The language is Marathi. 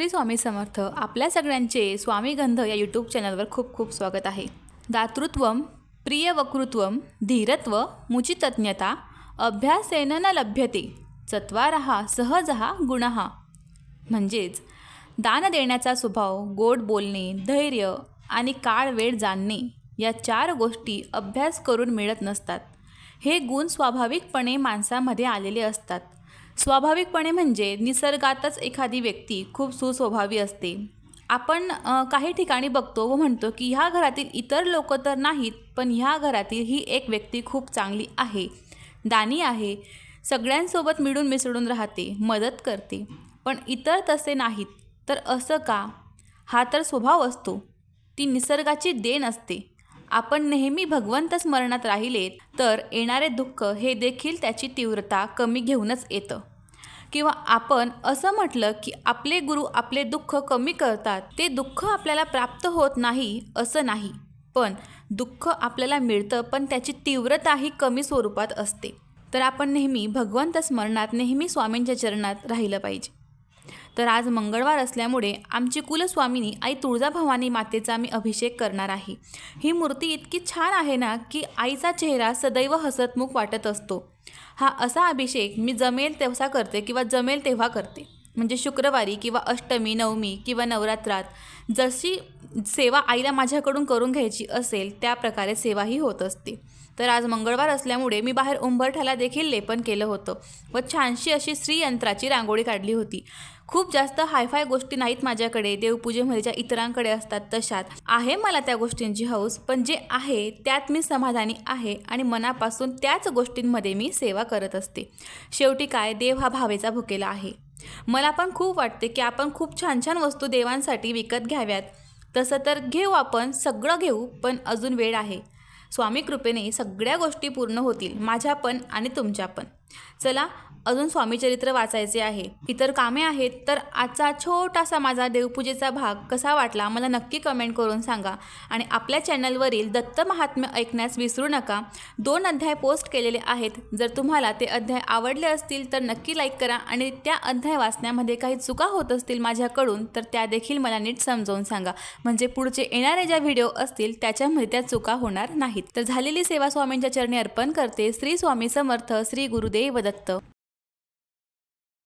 श्री स्वामी समर्थ आपल्या सगळ्यांचे स्वामी गंध या यूट्यूब चॅनलवर खूप खूप स्वागत आहे. दातृत्वम प्रिय वकृत्वम धीरत्व मुचितज्ञता अभ्यासेन न लभ्यते चत्वारहा सहजहा गुणहा. म्हणजेच दान देण्याचा स्वभाव गोड बोलणे धैर्य आणि काळ वेळ जाणणे या चार गोष्टी अभ्यास करून मिळत नसतात. हे गुण स्वाभाविकपणे माणसामध्ये आलेले असतात. स्वाभाविकपणे म्हणजे निसर्गातच एखादी व्यक्ती खूप सुस्वभावी असते. आपण काही ठिकाणी बघतो व म्हणतो की ह्या घरातील इतर लोक तर नाहीत पण ह्या घरातील ही एक व्यक्ती खूप चांगली आहे. दानी आहे. सगळ्यांसोबत मिळून मिसळून राहते मदत करते. पण इतर तसे नाहीत. तर असं का? हा तर स्वभाव असतो. ती निसर्गाची देण असते. आपण नेहमी भगवंत स्मरणात राहिले तर येणारे दुःख हे देखील त्याची तीव्रता कमी घेऊनच येतं. किंवा आपण असं म्हटलं की आपले गुरु आपले दुःख कमी करतात ते दुःख आपल्याला प्राप्त होत नाही असं नाही. पण दुःख आपल्याला मिळतं पण त्याची तीव्रताही कमी स्वरूपात असते. तर आपण नेहमी भगवंत स्मरणात नेहमी स्वामींच्या चरणात राहिलं पाहिजे. तर आज मंगळवार असल्यामुळे आमची कुलस्वामिनी आई तुळजाभवानी मातेचा मी अभिषेक करणार आहे. ही मूर्ती इतकी छान आहे ना की आईचा चेहरा सदैव हसतमुख वाटत असतो. हा असा अभिषेक मी जमेल तेव्हा करते किंवा जमेल तेव्हा करते. म्हणजे शुक्रवारी किंवा अष्टमी नवमी किंवा नवरात्रात जशी सेवा आईला माझ्याकडून करून घ्यायची असेल त्या प्रकारे सेवाही होत असते. तर आज मंगळवार असल्यामुळे मी बाहेर उंबरठ्याला देखील लेपन केलं होतं व छानशी अशी श्रीयंत्राची रांगोळी काढली होती. खूप जास्त हायफाय गोष्टी नाहीत माझ्याकडे देवपूजेमध्येच्या इतरांकडे असतात तशात. आहे मला त्या गोष्टींची हौस पण जे आहे त्यात मी समाधानी आहे आणि मनापासून त्याच गोष्टींमध्ये मी सेवा करत असते. शेवटी काय? देव हा भावेचा भुकेला आहे. मला पण खूप वाटते की आपण खूप छान छान वस्तू देवांसाठी विकत घ्याव्यात. तसं तर घेऊ आपण सगळं घेऊ पण अजून वेळ आहे. स्वामी कृपेने सगळ्या गोष्टी पूर्ण होतील माझ्या पण आणि तुमच्या पण. चला अजून स्वामीचरित्र वाचायचे आहे. इतर कामे आहेत तर आजचा छोटासा माझा देवपूजेचा भाग कसा वाटला मला नक्की कमेंट करून सांगा. आणि आपल्या चॅनलवरील दत्त महात्म्य ऐकण्यास विसरू नका. दोन अध्याय पोस्ट केलेले आहेत. जर तुम्हाला ते अध्याय आवडले असतील तर नक्की लाईक करा आणि त्या अध्याय वाचण्यामध्ये काही चुका होत असतील माझ्याकडून तर त्या देखील मला नीट समजावून सांगा. म्हणजे पुढचे येणारे ज्या व्हिडिओ असतील त्याच्यामध्ये त्या चुका होणार नाहीत. तर झालेली सेवा स्वामींच्या चरणी अर्पण करते श्री स्वामी समर्थ श्री गुरुदेव देवदत्त